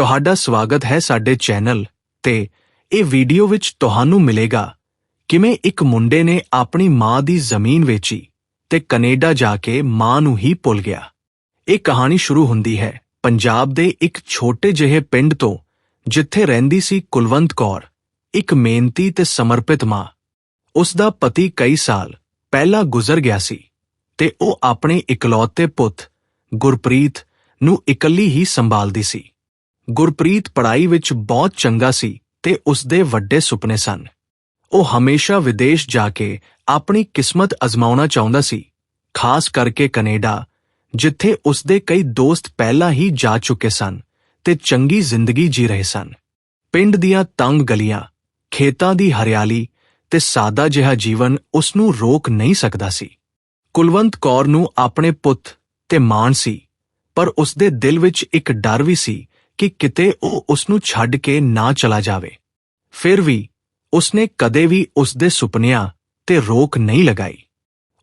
ਤੁਹਾਡਾ ਸਵਾਗਤ ਹੈ ਸਾਡੇ ਚੈਨਲ ਤੇ ਇਹ ਵੀਡੀਓ ਵਿੱਚ ਤੁਹਾਨੂੰ ਮਿਲੇਗਾ ਕਿਵੇਂ ਇੱਕ ਮੁੰਡੇ ਨੇ ਆਪਣੀ ਮਾਂ ਦੀ ਜ਼ਮੀਨ ਵੇਚੀ ਤੇ ਕੈਨੇਡਾ ਜਾ ਕੇ ਮਾਂ ਨੂੰ ਹੀ ਭੁੱਲ ਗਿਆ। ਇਹ ਕਹਾਣੀ ਸ਼ੁਰੂ ਹੁੰਦੀ ਹੈ ਪੰਜਾਬ ਦੇ ਇੱਕ ਛੋਟੇ ਜਿਹੇ ਪਿੰਡ ਤੋਂ, ਜਿੱਥੇ ਰਹਿੰਦੀ ਸੀ ਕੁਲਵੰਤ ਕੌਰ, ਇੱਕ ਮਿਹਨਤੀ ਤੇ ਸਮਰਪਿਤ ਮਾਂ। ਉਸ ਦਾ ਪਤੀ ਕਈ ਸਾਲ ਪਹਿਲਾਂ ਗੁਜ਼ਰ ਗਿਆ ਸੀ ਤੇ ਉਹ ਆਪਣੇ ਇਕਲੌਤੇ ਪੁੱਤ ਗੁਰਪ੍ਰੀਤ ਨੂੰ ਇਕੱਲੀ ਹੀ ਸੰਭਾਲਦੀ ਸੀ। ਗੁਰਪ੍ਰੀਤ ਪੜ੍ਹਾਈ ਵਿੱਚ ਬਹੁਤ ਚੰਗਾ ਸੀ ਤੇ ਉਸਦੇ ਵੱਡੇ ਸੁਪਨੇ ਸਨ। ਉਹ ਹਮੇਸ਼ਾ ਵਿਦੇਸ਼ ਜਾ ਕੇ ਆਪਣੀ ਕਿਸਮਤ ਅਜ਼ਮਾਉਣਾ ਚਾਹੁੰਦਾ ਸੀ, ਖਾਸ ਕਰਕੇ ਕੈਨੇਡਾ, ਜਿੱਥੇ ਉਸਦੇ ਕਈ ਦੋਸਤ ਪਹਿਲਾਂ ਹੀ ਜਾ ਚੁੱਕੇ ਸਨ ਤੇ ਚੰਗੀ ਜ਼ਿੰਦਗੀ ਜੀ ਰਹੇ ਸਨ। ਪਿੰਡ ਦੀਆਂ ਤੰਗ ਗਲੀਆਂ, ਖੇਤਾਂ ਦੀ ਹਰਿਆਲੀ ਤੇ ਸਾਦਾ ਜਿਹਾ ਜੀਵਨ ਉਸ ਨੂੰ ਰੋਕ ਨਹੀਂ ਸਕਦਾ ਸੀ। ਕੁਲਵੰਤ ਕੌਰ ਨੂੰ ਆਪਣੇ ਪੁੱਤ ਤੇ ਮਾਣ ਸੀ, ਪਰ ਉਸਦੇ ਦਿਲ ਵਿੱਚ ਇੱਕ ਡਰ ਵੀ ਸੀ ਕਿ ਕਿਤੇ ਉਹ ਉਸ ਨੂੰ ਛੱਡ ਕੇ ਨਾ ਚਲਾ ਜਾਵੇ। ਫਿਰ ਵੀ ਉਸਨੇ ਕਦੇ ਵੀ ਉਸ ਦੇ ਸੁਪਨਿਆਂ ਤੇ ਰੋਕ ਨਹੀਂ ਲਗਾਈ।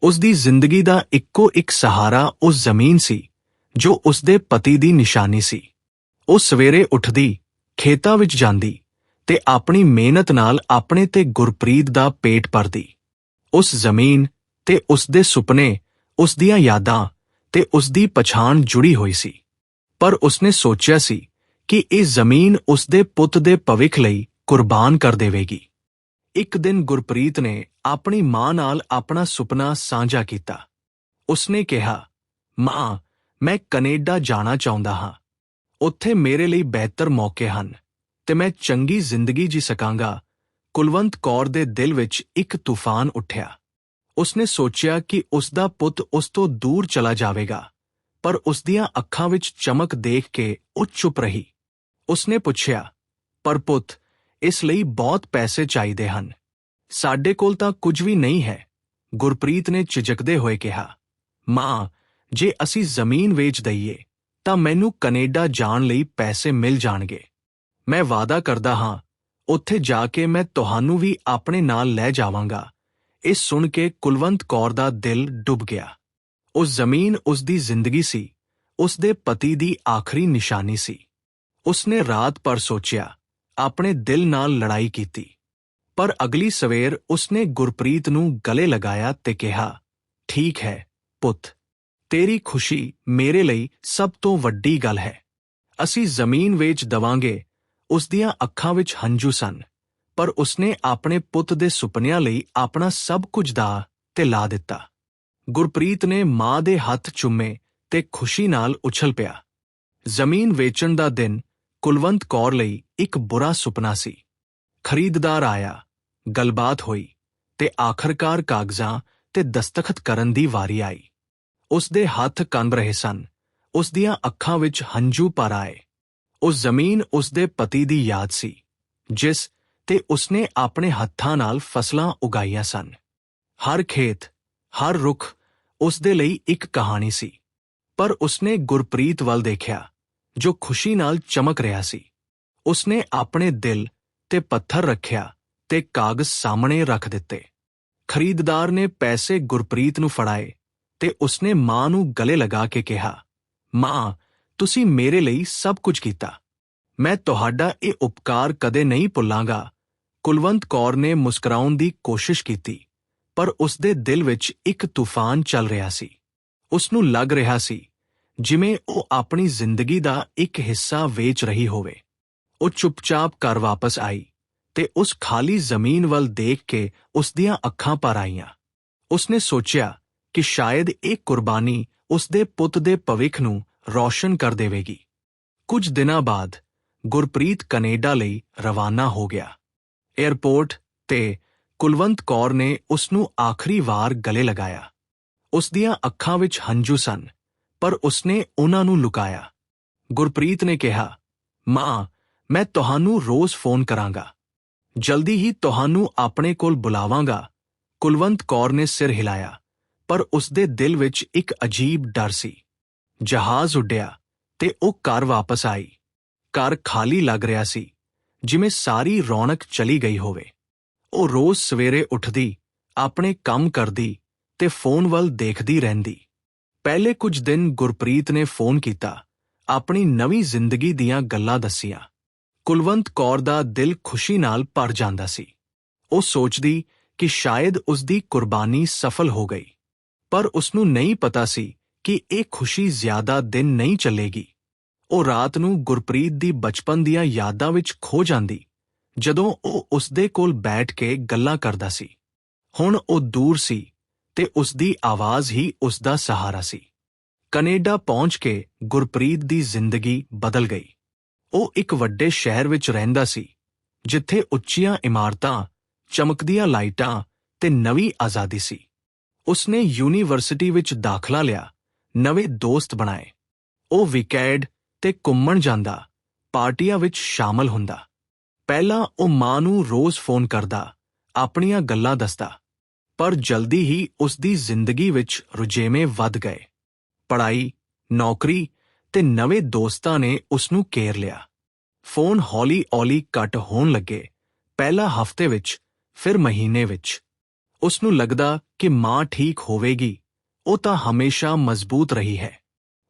ਉਸ ਦੀ ਜ਼ਿੰਦਗੀ ਦਾ ਇੱਕੋ ਇੱਕ ਸਹਾਰਾ ਉਸ ਜ਼ਮੀਨ ਸੀ, ਜੋ ਉਸ ਦੇ ਪਤੀ ਦੀ ਨਿਸ਼ਾਨੀ ਸੀ। ਉਹ ਸਵੇਰੇ ਉੱਠਦੀ, ਖੇਤਾਂ ਵਿੱਚ ਜਾਂਦੀ ਤੇ ਆਪਣੀ ਮਿਹਨਤ ਨਾਲ ਆਪਣੇ ਤੇ ਗੁਰਪ੍ਰੀਤ ਦਾ ਪੇਟ ਭਰਦੀ। ਉਸ ਜ਼ਮੀਨ ਤੇ ਉਸ ਦੇ ਸੁਪਨੇ ਉਸ ਦੀਆਂ ਯਾਦਾਂ ਤੇ ਉਸ ਦੀ ਪਛਾਣ ਜੁੜੀ ਹੋਈ ਸੀ। ਪਰ ਉਸਨੇ ਸੋਚਿਆ ਸੀ ਕਿ ਇਹ ਜ਼ਮੀਨ ਉਸਦੇ ਪੁੱਤ ਦੇ ਭਵਿੱਖ ਲਈ ਕੁਰਬਾਨ ਕਰ ਦੇਵੇਗੀ। ਇੱਕ ਦਿਨ ਗੁਰਪ੍ਰੀਤ ਨੇ ਆਪਣੀ ਮਾਂ ਨਾਲ ਆਪਣਾ ਸੁਪਨਾ ਸਾਂਝਾ ਕੀਤਾ। ਉਸਨੇ ਕਿਹਾ, ਮਾਂ, ਮੈਂ ਕੈਨੇਡਾ ਜਾਣਾ ਚਾਹੁੰਦਾ ਹਾਂ। ਉੱਥੇ ਮੇਰੇ ਲਈ ਬਿਹਤਰ ਮੌਕੇ ਹਨ ਤੇ ਮੈਂ ਚੰਗੀ ਜ਼ਿੰਦਗੀ ਜੀ ਸਕਾਂਗਾ। ਕੁਲਵੰਤ ਕੌਰ ਦੇ ਦਿਲ ਵਿੱਚ ਇੱਕ ਤੂਫਾਨ ਉੱਠਿਆ। ਉਸਨੇ ਸੋਚਿਆ ਕਿ ਉਸਦਾ ਪੁੱਤ ਉਸ ਤੋਂ ਦੂਰ ਚਲਾ ਜਾਵੇਗਾ, ਪਰ ਉਸ ਦੀਆਂ ਅੱਖਾਂ ਵਿੱਚ ਚਮਕ ਦੇਖ ਕੇ ਉਹ ਚੁੱਪ ਰਹੀ। ਉਸਨੇ ਪੁੱਛਿਆ, ਪਰ ਪੁੱਤ, ਇਸ ਲਈ ਬਹੁਤ ਪੈਸੇ ਚਾਹੀਦੇ ਹਨ। ਸਾਡੇ ਕੋਲ ਤਾਂ ਕੁਝ ਵੀ ਨਹੀਂ ਹੈ, ਗੁਰਪ੍ਰੀਤ ਨੇ ਝਿਜਕਦੇ ਹੋਏ ਕਿਹਾ। ਮਾਂ, ਜੇ ਅਸੀਂ ਜ਼ਮੀਨ ਵੇਚ ਦਈਏ, ਤਾਂ ਮੈਨੂੰ ਕੈਨੇਡਾ ਜਾਣ ਲਈ ਪੈਸੇ ਮਿਲ ਜਾਣਗੇ। ਮੈਂ ਵਾਅਦਾ ਕਰਦਾ ਹਾਂ, ਉੱਥੇ ਜਾ ਕੇ ਮੈਂ ਤੁਹਾਨੂੰ ਵੀ ਆਪਣੇ ਨਾਲ ਲੈ ਜਾਵਾਂਗਾ। ਇਹ ਸੁਣ ਕੇ ਕੁਲਵੰਤ ਕੌਰ ਦਾ ਦਿਲ ਡੁੱਬ ਗਿਆ। ਉਹ ਜ਼ਮੀਨ ਉਸ ਦੀ ਜ਼ਿੰਦਗੀ ਸੀ ਉਸ ਦੇ ਪਤੀ ਦੀ ਆਖਰੀ ਨਿਸ਼ਾਨੀ ਸੀ। ਉਸਨੇ ਰਾਤ ਪਰ ਸੋਚਿਆ, ਆਪਣੇ ਦਿਲ ਨਾਲ ਲੜਾਈ ਕੀਤੀ। ਪਰ ਅਗਲੀ ਸਵੇਰ ਉਸਨੇ ਗੁਰਪ੍ਰੀਤ ਨੂੰ ਗਲੇ ਲਗਾਇਆ ਤੇ ਕਿਹਾ, ਠੀਕ ਹੈ, ਪੁੱਤ, ਤੇਰੀ ਖੁਸ਼ੀ ਮੇਰੇ ਲਈ ਸਭ ਤੋਂ ਵੱਡੀ ਗੱਲ ਹੈ। ਅਸੀਂ ਜ਼ਮੀਨ ਵੇਚ ਦਵਾਂਗੇ ਉਸ ਦੀਆਂ ਅੱਖਾਂ ਵਿੱਚ ਹੰਝੂ ਸਨ, ਪਰ ਉਸਨੇ ਆਪਣੇ ਪੁੱਤ ਦੇ ਸੁਪਨਿਆਂ ਲਈ ਆਪਣਾ ਸਭ ਕੁਝ ਦਾ ਤੇ ਲਾ ਦਿੱਤਾ। ਗੁਰਪ੍ਰੀਤ ਨੇ ਮਾਂ ਦੇ ਹੱਥ ਚੁੰਮੇ ਤੇ ਖੁਸ਼ੀ ਨਾਲ ਉਛਲ ਪਿਆ। ਜ਼ਮੀਨ ਵੇਚਣ ਦਾ ਦਿਨ ਕੁਲਵੰਤ ਕੌਰ ਲਈ ਇੱਕ ਬੁਰਾ ਸੁਪਨਾ ਸੀ। ਖਰੀਦਦਾਰ ਆਇਆ, ਗੱਲਬਾਤ ਹੋਈ ਤੇ ਆਖਰਕਾਰ ਕਾਗਜ਼ਾਂ ਤੇ ਦਸਤਖਤ ਕਰਨ ਦੀ ਵਾਰੀ ਆਈ। ਉਸ ਦੇ ਹੱਥ ਕੰਬ ਰਹੇ ਸਨ ਉਸ ਦੀਆਂ ਅੱਖਾਂ ਵਿੱਚ ਹੰਝੂ ਪਰ ਆਏ। ਉਹ ਜ਼ਮੀਨ ਉਸ ਦੇ ਪਤੀ ਦੀ ਯਾਦ ਸੀ, ਜਿਸ ਤੇ ਉਸਨੇ ਆਪਣੇ ਹੱਥਾਂ ਨਾਲ ਫਸਲਾਂ ਉਗਾਈਆਂ ਸਨ। ਹਰ ਖੇਤ, ਹਰ ਰੁੱਖ ਉਸ ਦੇ ਲਈ ਇੱਕ ਕਹਾਣੀ ਸੀ, ਪਰ ਉਸਨੇ ਗੁਰਪ੍ਰੀਤ ਵੱਲ ਦੇਖਿਆ। ਜੋ ਖੁਸ਼ੀ ਨਾਲ ਚਮਕ ਰਿਹਾ ਸੀ। ਉਸਨੇ ਆਪਣੇ ਦਿਲ ਤੇ ਪੱਥਰ ਰੱਖਿਆ ਤੇ ਕਾਗਜ਼ ਸਾਹਮਣੇ ਰੱਖ ਦਿੱਤੇ। ਖਰੀਦਦਾਰ ਨੇ ਪੈਸੇ ਗੁਰਪ੍ਰੀਤ ਨੂੰ ਫੜਾਏ ਤੇ ਉਸਨੇ ਮਾਂ ਨੂੰ ਗਲੇ ਲਗਾ ਕੇ ਕਿਹਾ, ਮਾਂ, ਤੁਸੀਂ ਮੇਰੇ ਲਈ ਸਭ ਕੁਝ ਕੀਤਾ। ਮੈਂ ਤੁਹਾਡਾ ਇਹ ਉਪਕਾਰ ਕਦੇ ਨਹੀਂ ਭੁੱਲਾਂਗਾ। ਕੁਲਵੰਤ ਕੌਰ ਨੇ ਮੁਸਕਰਾਉਣ ਦੀ ਕੋਸ਼ਿਸ਼ ਕੀਤੀ, ਪਰ ਉਸ ਦੇ ਦਿਲ ਵਿੱਚ ਇੱਕ ਤੂਫਾਨ ਚੱਲ ਰਿਹਾ ਸੀ। ਉਸ ਨੂੰ ਲੱਗ ਰਿਹਾ ਸੀ ਜਿਵੇਂ ਉਹ ਆਪਣੀ ਜ਼ਿੰਦਗੀ ਦਾ ਇੱਕ ਹਿੱਸਾ ਵੇਚ ਰਹੀ ਹੋਵੇ। ਉਹ ਚੁੱਪਚਾਪ ਘਰ ਵਾਪਸ ਆਈ ਤੇ ਉਸ ਖਾਲੀ ਜ਼ਮੀਨ ਵੱਲ ਦੇਖ ਕੇ ਉਸ ਦੀਆਂ ਅੱਖਾਂ ਪਰ ਆਈਆਂ। ਉਸਨੇ ਸੋਚਿਆ ਕਿ ਸ਼ਾਇਦ ਇਹ ਕੁਰਬਾਨੀ ਉਸ ਦੇ ਪੁੱਤ ਦੇ ਭਵਿੱਖ ਨੂੰ ਰੌਸ਼ਨ ਕਰ ਦੇਵੇਗੀ। ਕੁਝ ਦਿਨਾਂ ਬਾਅਦ ਗੁਰਪ੍ਰੀਤ ਕੈਨੇਡਾ ਲਈ ਰਵਾਨਾ ਹੋ ਗਿਆ। 에ਅਰਪੋਰਟ ਤੇ ਕੁਲਵੰਤ ਕੌਰ ਨੇ ਉਸ ਨੂੰ ਆਖਰੀ ਵਾਰ ਗਲੇ ਲਗਾਇਆ। ਉਸ ਦੀਆਂ ਅੱਖਾਂ ਵਿੱਚ ਹੰਝੂ ਸਨ। ਪਰ ਉਸਨੇ ਉਹਨਾਂ ਨੂੰ ਲੁਕਾਇਆ। ਗੁਰਪ੍ਰੀਤ ਨੇ ਕਿਹਾ, ਮਾਂ, ਮੈਂ ਤੁਹਾਨੂੰ ਰੋਜ਼ ਫੋਨ ਕਰਾਂਗਾ। ਜਲਦੀ ਹੀ ਤੁਹਾਨੂੰ ਆਪਣੇ ਕੋਲ ਬੁਲਾਵਾਂਗਾ। ਕੁਲਵੰਤ ਕੌਰ ਨੇ ਸਿਰ ਹਿਲਾਇਆ, ਪਰ ਉਸਦੇ ਦਿਲ ਵਿੱਚ ਇੱਕ ਅਜੀਬ ਡਰ ਸੀ। ਜਹਾਜ਼ ਉੱਡਿਆ ਤੇ ਉਹ ਘਰ ਵਾਪਸ ਆਈ। ਘਰ ਖਾਲੀ ਲੱਗ ਰਿਹਾ ਸੀ, ਜਿਵੇਂ ਸਾਰੀ ਰੌਣਕ ਚਲੀ ਗਈ ਹੋਵੇ। ਉਹ ਰੋਜ਼ ਸਵੇਰੇ ਉੱਠਦੀ, ਆਪਣੇ ਕੰਮ ਕਰਦੀ ਤੇ ਫੋਨ ਵੱਲ ਦੇਖਦੀ ਰਹਿੰਦੀ। ਪਹਿਲੇ ਕੁਝ ਦਿਨ ਗੁਰਪ੍ਰੀਤ ਨੇ ਫੋਨ ਕੀਤਾ। ਆਪਣੀ ਨਵੀਂ ਜ਼ਿੰਦਗੀ ਦੀਆਂ ਗੱਲਾਂ ਦੱਸੀਆਂ। ਕੁਲਵੰਤ ਕੌਰ ਦਾ ਦਿਲ ਖੁਸ਼ੀ ਨਾਲ ਭਰ ਜਾਂਦਾ ਸੀ। ਉਹ ਸੋਚਦੀ ਕਿ ਸ਼ਾਇਦ ਉਸ ਦੀ ਕੁਰਬਾਨੀ ਸਫਲ ਹੋ ਗਈ। ਪਰ ਉਸ ਨੂੰ ਨਹੀਂ ਪਤਾ ਸੀ ਕਿ ਇਹ ਖੁਸ਼ੀ ਜ਼ਿਆਦਾ ਦਿਨ ਨਹੀਂ ਚੱਲੇਗੀ। ਉਹ ਰਾਤ ਨੂੰ ਗੁਰਪ੍ਰੀਤ ਦੀ ਬਚਪਨ ਦੀਆਂ ਯਾਦਾਂ ਵਿੱਚ ਖੋ ਜਾਂਦੀ, ਜਦੋਂ ਉਹ ਉਸ ਦੇ ਕੋਲ ਬੈਠ ਕੇ ਗੱਲਾਂ ਕਰਦਾ ਸੀ। ਹੁਣ ਉਹ ਦੂਰ ਸੀ ਤੇ ਉਸ ਦੀ ਆਵਾਜ਼ ਹੀ ਉਸ ਦਾ ਸਹਾਰਾ ਸੀ। ਕੈਨੇਡਾ ਪਹੁੰਚ ਕੇ ਗੁਰਪ੍ਰੀਤ ਦੀ ਜ਼ਿੰਦਗੀ ਬਦਲ ਗਈ। ਉਹ ਇੱਕ ਵੱਡੇ ਸ਼ਹਿਰ ਵਿੱਚ ਰਹਿੰਦਾ ਸੀ, ਜਿੱਥੇ ਉੱਚੀਆਂ ਇਮਾਰਤਾਂ, ਚਮਕਦੀਆਂ ਲਾਈਟਾਂ ਤੇ ਨਵੀਂ ਆਜ਼ਾਦੀ ਸੀ। ਉਸਨੇ ਯੂਨੀਵਰਸਿਟੀ ਵਿੱਚ ਦਾਖਲਾ ਲਿਆ, ਨਵੇਂ ਦੋਸਤ ਬਣਾਏ। ਉਹ ਵੀਕੈਂਡ ਤੇ ਘੁੰਮਣ ਜਾਂਦਾ, ਪਾਰਟੀਆਂ ਵਿੱਚ ਸ਼ਾਮਲ ਹੁੰਦਾ। ਪਹਿਲਾਂ ਉਹ ਮਾਂ ਨੂੰ ਰੋਜ਼ ਫੋਨ ਕਰਦਾ, ਆਪਣੀਆਂ ਗੱਲਾਂ ਦੱਸਦਾ। ਪਰ ਜਲਦੀ ਹੀ ਉਸ ਦੀ ਜ਼ਿੰਦਗੀ ਵਿੱਚ ਰੁਝੇਵੇਂ ਵੱਧ ਗਏ। ਪੜ੍ਹਾਈ, ਨੌਕਰੀ ਤੇ ਨਵੇਂ ਦੋਸਤਾਂ ਨੇ ਉਸ ਨੂੰ ਕੇਰ ਲਿਆ। ਫੋਨ ਹੌਲੀ-ਹੌਲੀ ਕੱਟ ਹੋਣ ਲੱਗੇ, ਪਹਿਲਾ ਹਫ਼ਤੇ ਵਿੱਚ, ਫਿਰ ਮਹੀਨੇ ਵਿੱਚ। ਉਸ ਨੂੰ ਲੱਗਦਾ ਕਿ ਮਾਂ ਠੀਕ ਹੋਵੇਗੀ, ਉਹ ਤਾਂ ਹਮੇਸ਼ਾ ਮਜ਼ਬੂਤ ਰਹੀ ਹੈ।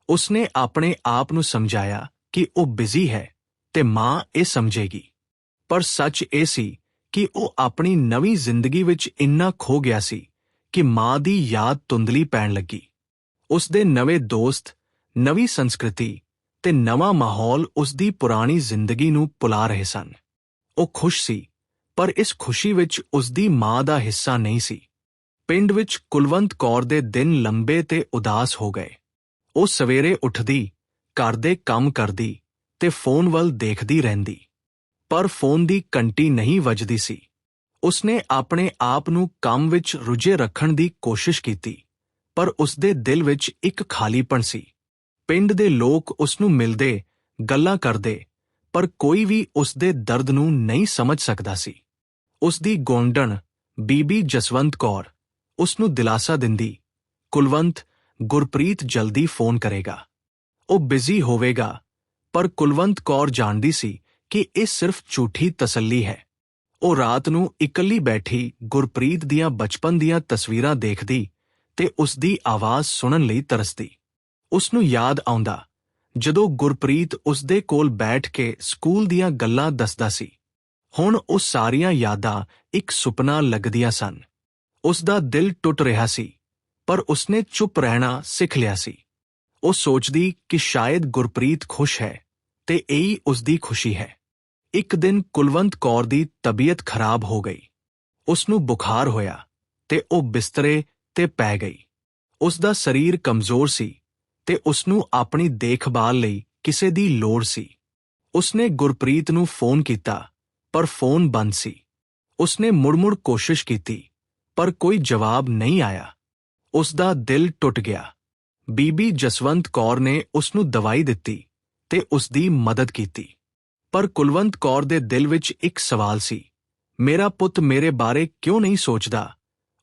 ਉਸਨੇ ਆਪਣੇ ਆਪ ਨੂੰ ਸਮਝਾਇਆ ਕਿ ਉਹ ਬਿਜ਼ੀ ਹੈ ਤੇ ਮਾਂ ਇਹ ਸਮਝੇਗੀ। ਪਰ ਸੱਚ ਇਹ ਸੀ ਕਿ ਉਹ ਆਪਣੀ ਨਵੀਂ ਜ਼ਿੰਦਗੀ ਵਿੱਚ ਇੰਨਾ ਖੋ ਗਿਆ ਸੀ ਕਿ ਮਾਂ ਦੀ ਯਾਦ ਤੁੰਦਲੀ ਪੈਣ ਲੱਗੀ। ਉਸ ਦੇ ਨਵੇਂ ਦੋਸਤ, ਨਵੀਂ ਸੰਸਕ੍ਰਿਤੀ ਤੇ ਨਵਾਂ ਮਾਹੌਲ ਉਸ ਦੀ ਪੁਰਾਣੀ ਜ਼ਿੰਦਗੀ ਨੂੰ ਭੁਲਾ ਰਹੇ ਸਨ। ਉਹ ਖੁਸ਼ ਸੀ, ਪਰ ਇਸ ਖੁਸ਼ੀ ਵਿੱਚ ਉਸ ਦੀ ਮਾਂ ਦਾ ਹਿੱਸਾ ਨਹੀਂ ਸੀ। ਪਿੰਡ ਵਿੱਚ ਕੁਲਵੰਤ ਕੌਰ ਦੇ ਦਿਨ ਲੰਬੇ ਤੇ ਉਦਾਸ ਹੋ ਗਏ। ਉਹ ਸਵੇਰੇ ਉੱਠਦੀ, ਘਰ ਦੇ ਕੰਮ ਕਰਦੀ ਤੇ ਫੋਨ ਵੱਲ ਦੇਖਦੀ ਰਹਿੰਦੀ। ਪਰ ਫੋਨ ਦੀ ਘੰਟੀ ਨਹੀਂ ਵੱਜਦੀ ਸੀ। ਉਸਨੇ ਆਪਣੇ ਆਪ ਨੂੰ ਕੰਮ ਵਿੱਚ ਰੁੱਝੇ ਰੱਖਣ ਦੀ ਕੋਸ਼ਿਸ਼ ਕੀਤੀ, ਪਰ ਉਸਦੇ ਦਿਲ ਵਿੱਚ ਇੱਕ ਖਾਲੀਪਣ ਸੀ। ਪਿੰਡ ਦੇ ਲੋਕ ਉਸ ਨੂੰ ਮਿਲਦੇ, ਗੱਲਾਂ ਕਰਦੇ, ਪਰ ਕੋਈ ਵੀ ਉਸਦੇ ਦਰਦ ਨੂੰ ਨਹੀਂ ਸਮਝ ਸਕਦਾ ਸੀ। ਉਸਦੀ ਗੋਂਡਣ ਬੀਬੀ ਜਸਵੰਤ ਕੌਰ ਉਸ ਨੂੰ ਦਿਲਾਸਾ ਦਿੰਦੀ, ਕੁਲਵੰਤ, ਗੁਰਪ੍ਰੀਤ ਜਲਦੀ ਫੋਨ ਕਰੇਗਾ। ਉਹ ਬਿਜ਼ੀ ਹੋਵੇਗਾ, ਪਰ ਕੁਲਵੰਤ ਕੌਰ ਜਾਣਦੀ ਸੀ ਕਿ ਇਹ ਸਿਰਫ ਝੂਠੀ ਤਸੱਲੀ ਹੈ। ਉਹ ਰਾਤ ਨੂੰ ਇਕੱਲੀ ਬੈਠੀ ਗੁਰਪ੍ਰੀਤ ਦੀਆਂ ਬਚਪਨ ਦੀਆਂ ਤਸਵੀਰਾਂ ਦੇਖਦੀ ਤੇ ਉਸ ਦੀ ਆਵਾਜ਼ ਸੁਣਨ ਲਈ ਤਰਸਦੀ। ਉਸ ਨੂੰ ਯਾਦ ਆਉਂਦਾ ਜਦੋਂ ਗੁਰਪ੍ਰੀਤ ਉਸ ਦੇ ਕੋਲ ਬੈਠ ਕੇ ਸਕੂਲ ਦੀਆਂ ਗੱਲਾਂ ਦੱਸਦਾ ਸੀ। ਹੁਣ ਉਹ ਸਾਰੀਆਂ ਯਾਦਾਂ ਇੱਕ ਸੁਪਨਾ ਲੱਗਦੀਆਂ ਸਨ। ਉਸ ਦਾ ਦਿਲ ਟੁੱਟ ਰਿਹਾ ਸੀ, ਪਰ ਉਸਨੇ ਚੁੱਪ ਰਹਿਣਾ ਸਿੱਖ ਲਿਆ ਸੀ। ਉਹ ਸੋਚਦੀ ਕਿ ਸ਼ਾਇਦ ਗੁਰਪ੍ਰੀਤ ਖੁਸ਼ ਹੈ ਤੇ ਇਹੀ ਉਸ ਦੀ ਖੁਸ਼ੀ ਹੈ। ਇੱਕ ਦਿਨ ਕੁਲਵੰਤ ਕੌਰ ਦੀ ਤਬੀਅਤ ਖਰਾਬ ਹੋ ਗਈ। ਉਸ ਨੂੰ ਬੁਖਾਰ ਹੋਇਆ ਤੇ ਉਹ ਬਿਸਤਰੇ ਤੇ ਪੈ ਗਈ। ਉਸ ਦਾ ਸਰੀਰ ਕਮਜ਼ੋਰ ਸੀ ਤੇ ਉਸ ਨੂੰ ਆਪਣੀ ਦੇਖਭਾਲ ਲਈ ਕਿਸੇ ਦੀ ਲੋੜ ਸੀ। ਉਸਨੇ ਗੁਰਪ੍ਰੀਤ ਨੂੰ ਫੋਨ ਕੀਤਾ, ਪਰ ਫੋਨ ਬੰਦ ਸੀ। ਉਸਨੇ ਮੁੜ-ਮੁੜ ਕੋਸ਼ਿਸ਼ ਕੀਤੀ, ਪਰ ਕੋਈ ਜਵਾਬ ਨਹੀਂ ਆਇਆ। ਉਸ ਦਾ ਦਿਲ ਟੁੱਟ ਗਿਆ। ਬੀਬੀ ਜਸਵੰਤ ਕੌਰ ਨੇ ਉਸ ਨੂੰ ਦਵਾਈ ਦਿੱਤੀ ਤੇ ਉਸ ਦੀ ਮਦਦ ਕੀਤੀ। ਪਰ ਕੁਲਵੰਤ ਕੌਰ ਦੇ ਦਿਲ ਵਿੱਚ ਇੱਕ ਸਵਾਲ ਸੀ। ਮੇਰਾ ਪੁੱਤ ਮੇਰੇ ਬਾਰੇ ਕਿਉਂ ਨਹੀਂ ਸੋਚਦਾ?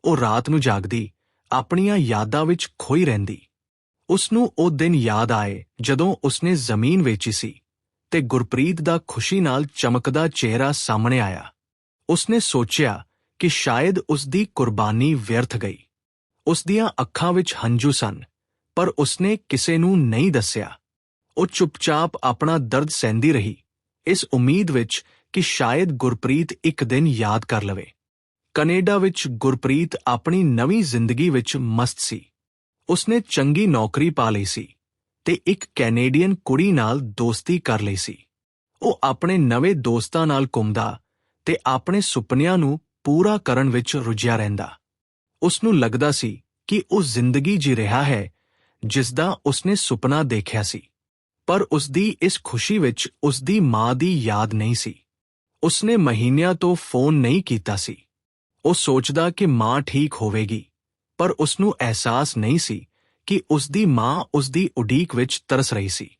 ਉਹ ਰਾਤ ਨੂੰ ਜਾਗਦੀ, ਆਪਣੀਆਂ ਯਾਦਾਂ ਵਿੱਚ ਖੋਈ ਰਹਿੰਦੀ। ਉਸ ਨੂੰ ਉਹ ਦਿਨ ਯਾਦ ਆਏ, ਜਦੋਂ ਉਸਨੇ ਜ਼ਮੀਨ ਵੇਚੀ ਸੀ ਤੇ ਗੁਰਪ੍ਰੀਤ ਦਾ ਖੁਸ਼ੀ ਨਾਲ ਚਮਕਦਾ ਚਿਹਰਾ ਸਾਹਮਣੇ ਆਇਆ। ਉਸਨੇ ਸੋਚਿਆ ਕਿ ਸ਼ਾਇਦ ਉਸ ਦੀ ਕੁਰਬਾਨੀ ਵਿਅਰਥ ਗਈ। ਉਸ ਦੀਆਂ ਅੱਖਾਂ ਵਿੱਚ ਹੰਝੂ ਸਨ, ਪਰ ਉਸਨੇ ਕਿਸੇ ਨੂੰ ਨਹੀਂ ਦੱਸਿਆ। ਉਹ ਚੁੱਪਚਾਪ ਆਪਣਾ ਦਰਦ ਸਹਿੰਦੀ ਰਹੀ। ਇਸ ਉਮੀਦ ਵਿੱਚ ਕਿ ਸ਼ਾਇਦ ਗੁਰਪ੍ਰੀਤ ਇੱਕ ਦਿਨ ਯਾਦ ਕਰ ਲਵੇ। ਕੈਨੇਡਾ ਵਿੱਚ ਗੁਰਪ੍ਰੀਤ ਆਪਣੀ ਨਵੀਂ ਜ਼ਿੰਦਗੀ ਵਿੱਚ ਮਸਤ ਸੀ। ਉਸਨੇ ਚੰਗੀ ਨੌਕਰੀ ਪਾ ਲਈ ਸੀ ਤੇ ਇੱਕ ਕੈਨੇਡੀਅਨ ਕੁੜੀ ਨਾਲ ਦੋਸਤੀ ਕਰ ਲਈ ਸੀ। ਉਹ ਆਪਣੇ ਨਵੇਂ ਦੋਸਤਾਂ ਨਾਲ ਘੁੰਮਦਾ ਤੇ ਆਪਣੇ ਸੁਪਨਿਆਂ ਨੂੰ ਪੂਰਾ ਕਰਨ ਵਿੱਚ ਰੁੱਝਿਆ ਰਹਿੰਦਾ। ਉਸ ਨੂੰ ਲੱਗਦਾ ਸੀ ਕਿ ਉਹ ਜ਼ਿੰਦਗੀ ਜੀ ਰਿਹਾ ਹੈ ਜਿਸ ਦਾ ਉਸਨੇ ਸੁਪਨਾ ਦੇਖਿਆ ਸੀ। ਪਰ ਉਸਦੀ ਇਸ ਖੁਸ਼ੀ ਵਿੱਚ ਉਸਦੀ ਮਾਂ ਦੀ ਯਾਦ ਨਹੀਂ ਸੀ। ਉਸਨੇ ਮਹੀਨਿਆਂ ਤੋਂ ਫੋਨ ਨਹੀਂ ਕੀਤਾ ਸੀ। ਉਹ ਸੋਚਦਾ ਕਿ ਮਾਂ ਠੀਕ ਹੋਵੇਗੀ, ਪਰ ਉਸਨੂੰ ਅਹਿਸਾਸ ਨਹੀਂ ਸੀ ਕਿ ਉਸਦੀ ਮਾਂ ਉਸਦੀ ਉਡੀਕ ਵਿੱਚ ਤਰਸ ਰਹੀ ਸੀ।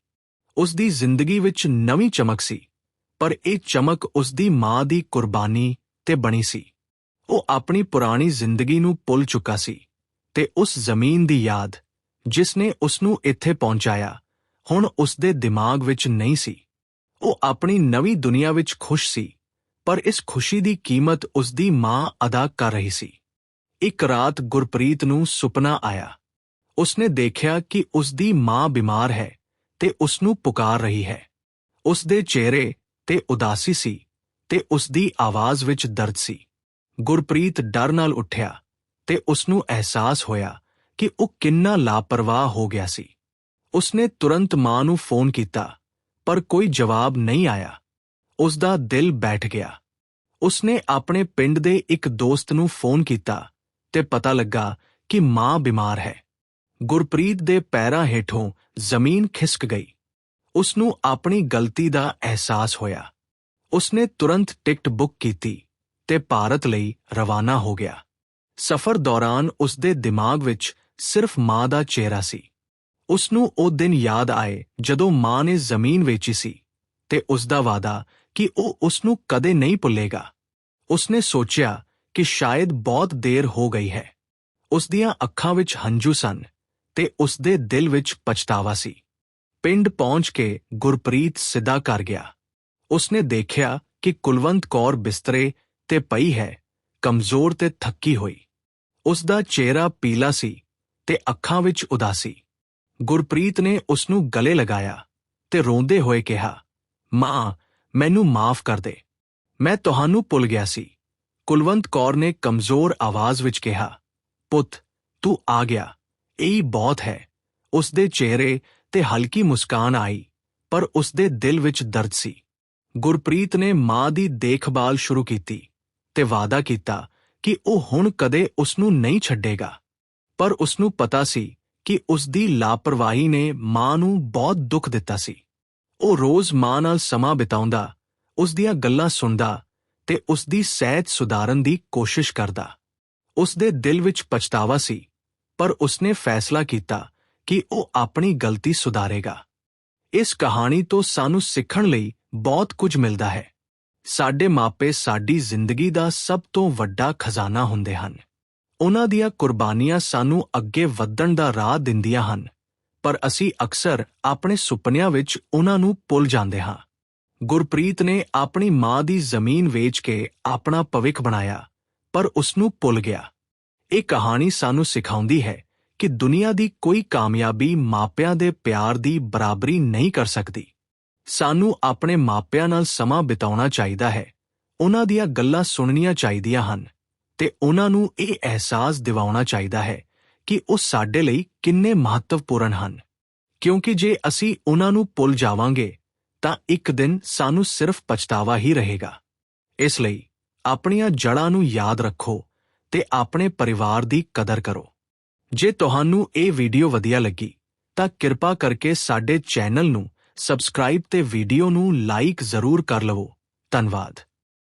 ਉਸਦੀ ਜ਼ਿੰਦਗੀ ਵਿੱਚ ਨਵੀਂ ਚਮਕ ਸੀ, ਪਰ ਇਹ ਚਮਕ ਉਸਦੀ ਮਾਂ ਦੀ ਕੁਰਬਾਨੀ ਤੇ ਬਣੀ ਸੀ। ਉਹ ਆਪਣੀ ਪੁਰਾਣੀ ਜ਼ਿੰਦਗੀ ਨੂੰ ਭੁੱਲ ਚੁੱਕਾ ਸੀ ਤੇ ਉਸ ਜ਼ਮੀਨ ਦੀ ਯਾਦ, ਜਿਸ ਨੇ ਉਸ ਨੂੰ ਇੱਥੇ ਪਹੁੰਚਾਇਆ ਹੁਣ ਉਸਦੇ ਦਿਮਾਗ ਵਿੱਚ ਨਹੀਂ ਸੀ। ਉਹ ਆਪਣੀ ਨਵੀਂ ਦੁਨੀਆ ਵਿੱਚ ਖੁਸ਼ ਸੀ, ਪਰ ਇਸ ਖੁਸ਼ੀ ਦੀ ਕੀਮਤ ਉਸਦੀ ਮਾਂ ਅਦਾ ਕਰ ਰਹੀ ਸੀ। ਇੱਕ ਰਾਤ ਗੁਰਪ੍ਰੀਤ ਨੂੰ ਸੁਪਨਾ ਆਇਆ। ਉਸਨੇ ਦੇਖਿਆ ਕਿ ਉਸਦੀ ਮਾਂ ਬਿਮਾਰ ਹੈ ਤੇ ਉਸਨੂੰ ਪੁਕਾਰ ਰਹੀ ਹੈ। ਉਸਦੇ ਚਿਹਰੇ ਤੇ ਉਦਾਸੀ ਸੀ ਤੇ ਉਸਦੀ ਆਵਾਜ਼ ਵਿੱਚ ਦਰਦ ਸੀ। ਗੁਰਪ੍ਰੀਤ ਡਰ ਨਾਲ ਉੱਠਿਆ ਤੇ ਉਸਨੂੰ ਅਹਿਸਾਸ ਹੋਇਆ ਕਿ ਉਹ ਕਿੰਨਾ ਲਾਪਰਵਾਹ ਹੋ ਗਿਆ ਸੀ। ਉਸਨੇ ਤੁਰੰਤ ਮਾਂ ਨੂੰ ਫੋਨ ਕੀਤਾ, ਪਰ ਕੋਈ ਜਵਾਬ ਨਹੀਂ ਆਇਆ। ਉਸ ਦਾ ਦਿਲ ਬੈਠ ਗਿਆ। ਉਸਨੇ ਆਪਣੇ ਪਿੰਡ ਦੇ ਇੱਕ ਦੋਸਤ ਨੂੰ ਫੋਨ ਕੀਤਾ ਤੇ ਪਤਾ ਲੱਗਾ ਕਿ ਮਾਂ ਬਿਮਾਰ ਹੈ। ਗੁਰਪ੍ਰੀਤ ਦੇ ਪੈਰਾਂ ਹੇਠੋਂ ਜ਼ਮੀਨ ਖਿਸਕ ਗਈ। ਉਸ ਨੂੰ ਆਪਣੀ ਗਲਤੀ ਦਾ ਅਹਿਸਾਸ ਹੋਇਆ। ਉਸਨੇ ਤੁਰੰਤ ਟਿਕਟ ਬੁੱਕ ਕੀਤੀ ਤੇ ਭਾਰਤ ਲਈ ਰਵਾਨਾ ਹੋ ਗਿਆ। ਸਫ਼ਰ ਦੌਰਾਨ ਉਸਦੇ ਦਿਮਾਗ ਵਿੱਚ ਸਿਰਫ ਮਾਂ ਦਾ ਚਿਹਰਾ ਸੀ। ਉਸ ਨੂੰ ਉਹ ਦਿਨ ਯਾਦ ਆਏ ਜਦੋਂ ਮਾਂ ਨੇ ਜ਼ਮੀਨ ਵੇਚੀ ਸੀ ਤੇ ਉਸ ਦਾ ਵਾਅਦਾ ਕਿ ਉਹ ਉਸ ਨੂੰ ਕਦੇ ਨਹੀਂ ਭੁੱਲੇਗਾ। ਉਸਨੇ ਸੋਚਿਆ ਕਿ ਸ਼ਾਇਦ ਬਹੁਤ ਦੇਰ ਹੋ ਗਈ ਹੈ। ਉਸ ਦੀਆਂ ਅੱਖਾਂ ਵਿੱਚ ਹੰਝੂ ਸਨ ਤੇ ਉਸ ਦੇ ਦਿਲ ਵਿੱਚ ਪਛਤਾਵਾ ਸੀ। ਪਿੰਡ ਪਹੁੰਚ ਕੇ ਗੁਰਪ੍ਰੀਤ ਸਿੱਧਾ ਕਰ ਗਿਆ। ਉਸਨੇ ਦੇਖਿਆ ਕਿ ਕੁਲਵੰਤ ਕੌਰ ਬਿਸਤਰੇ ਤੇ ਪਈ ਹੈ, ਕਮਜ਼ੋਰ ਤੇ ਥੱਕੀ ਹੋਈ। ਉਸ ਦਾ ਚਿਹਰਾ ਪੀਲਾ ਸੀ ਤੇ ਅੱਖਾਂ ਵਿੱਚ ਉਦਾਸੀ। ਗੁਰਪ੍ਰੀਤ ਨੇ ਉਸ ਨੂੰ ਗਲੇ ਲਗਾਇਆ ਤੇ ਰੋਂਦੇ ਹੋਏ ਕਿਹਾ, ਮਾਂ, ਮੈਨੂੰ ਮਾਫ ਕਰ ਦੇ। ਮੈਂ ਤੁਹਾਨੂੰ ਭੁੱਲ ਗਿਆ ਸੀ। ਕੁਲਵੰਤ ਕੌਰ ਨੇ ਕਮਜ਼ੋਰ ਆਵਾਜ਼ ਵਿੱਚ ਕਿਹਾ, ਪੁੱਤ, ਤੂੰ ਆ ਗਿਆ। ਇਹ ਬਹੁਤ ਹੈ। ਉਸ ਦੇ ਚਿਹਰੇ ਤੇ ਹਲਕੀ ਮੁਸਕਾਨ ਆਈ, ਪਰ ਉਸ ਦੇ ਦਿਲ ਵਿੱਚ ਦਰਦ ਸੀ। ਗੁਰਪ੍ਰੀਤ ਨੇ ਮਾਂ ਦੀ ਦੇਖਭਾਲ ਸ਼ੁਰੂ ਕੀਤੀ ਤੇ ਵਾਅਦਾ ਕੀਤਾ ਕਿ ਉਹ ਹੁਣ ਕਦੇ ਉਸ ਨੂੰ ਨਹੀਂ ਛੱਡੇਗਾ। ਪਰ ਉਸ ਨੂੰ ਪਤਾ ਸੀ ਕਿ ਉਸ ਦੀ ਲਾਪਰਵਾਹੀ ਨੇ ਮਾਂ ਨੂੰ ਬਹੁਤ ਦੁੱਖ ਦਿੱਤਾ ਸੀ। ਉਹ ਰੋਜ਼ ਮਾਂ ਨਾਲ ਸਮਾਂ ਬਿਤਾਉਂਦਾ ਉਸ ਦੀਆਂ ਗੱਲਾਂ ਸੁਣਦਾ ਤੇ ਉਸ ਦੀ ਸਿਹਤ ਸੁਧਾਰਨ ਦੀ ਕੋਸ਼ਿਸ਼ ਕਰਦਾ। ਉਸ ਦੇ ਦਿਲ ਵਿੱਚ ਪਛਤਾਵਾ ਸੀ, ਪਰ ਉਸਨੇ ਫੈਸਲਾ ਕੀਤਾ ਕਿ ਉਹ ਆਪਣੀ ਗਲਤੀ ਸੁਧਾਰੇਗਾ। ਇਸ ਕਹਾਣੀ ਤੋਂ ਸਾਨੂੰ ਸਿੱਖਣ ਲਈ ਬਹੁਤ ਕੁਝ ਮਿਲਦਾ ਹੈ। ਸਾਡੇ ਮਾਪੇ ਸਾਡੀ ਜ਼ਿੰਦਗੀ ਦਾ ਸਭ ਤੋਂ ਵੱਡਾ ਖਜ਼ਾਨਾ ਹੁੰਦੇ ਹਨ। ਉਹਨਾਂ ਦੀਆਂ ਕੁਰਬਾਨੀਆਂ ਸਾਨੂੰ ਅੱਗੇ ਵਧਣ ਦਾ ਰਾਹ ਦਿੰਦੀਆਂ ਹਨ, ਪਰ ਅਸੀਂ ਅਕਸਰ ਆਪਣੇ ਸੁਪਨਿਆਂ ਵਿੱਚ ਉਹਨਾਂ ਨੂੰ ਭੁੱਲ ਜਾਂਦੇ ਹਾਂ। ਗੁਰਪ੍ਰੀਤ ਨੇ ਆਪਣੀ ਮਾਂ ਦੀ ਜ਼ਮੀਨ ਵੇਚ ਕੇ ਆਪਣਾ ਭਵਿੱਖ ਬਣਾਇਆ, ਪਰ ਉਸ ਨੂੰ ਭੁੱਲ ਗਿਆ। ਇਹ ਕਹਾਣੀ ਸਾਨੂੰ ਸਿਖਾਉਂਦੀ ਹੈ ਕਿ ਦੁਨੀਆ ਦੀ ਕੋਈ ਕਾਮਯਾਬੀ ਮਾਪਿਆਂ ਦੇ ਪਿਆਰ ਦੀ ਬਰਾਬਰੀ ਨਹੀਂ ਕਰ ਸਕਦੀ। ਸਾਨੂੰ ਆਪਣੇ ਮਾਪਿਆਂ ਨਾਲ ਸਮਾਂ ਬਿਤਾਉਣਾ ਚਾਹੀਦਾ ਹੈ, ਉਹਨਾਂ ਦੀਆਂ ਗੱਲਾਂ ਸੁਣਨੀਆਂ ਚਾਹੀਦੀਆਂ ਹਨ। ਤੇ ਉਹਨਾਂ ਨੂੰ ਇਹ ਅਹਿਸਾਸ ਦਿਵਾਉਣਾ ਚਾਹੀਦਾ ਹੈ ਕਿ ਉਹ ਸਾਡੇ ਲਈ ਕਿੰਨੇ ਮਹੱਤਵਪੂਰਨ ਹਨ। ਕਿਉਂਕਿ ਜੇ ਅਸੀਂ ਉਹਨਾਂ ਨੂੰ ਭੁੱਲ ਜਾਵਾਂਗੇ, ਤਾਂ ਇੱਕ ਦਿਨ ਸਾਨੂੰ ਸਿਰਫ ਪਛਤਾਵਾ ਹੀ ਰਹੇਗਾ। ਇਸ ਲਈ ਆਪਣੀਆਂ ਜੜ੍ਹਾਂ ਨੂੰ ਯਾਦ ਰੱਖੋ ਤੇ ਆਪਣੇ ਪਰਿਵਾਰ ਦੀ ਕਦਰ ਕਰੋ। ਜੇ ਤੁਹਾਨੂੰ ਇਹ ਵੀਡੀਓ ਵਧੀਆ ਲੱਗੀ, ਤਾਂ ਕਿਰਪਾ ਕਰਕੇ ਸਾਡੇ ਚੈਨਲ ਨੂੰ ਸਬਸਕ੍ਰਾਈਬ ਤੇ ਵੀਡੀਓ ਨੂੰ ਲਾਈਕ ਜ਼ਰੂਰ ਕਰ ਲਵੋ। ਧੰਨਵਾਦ।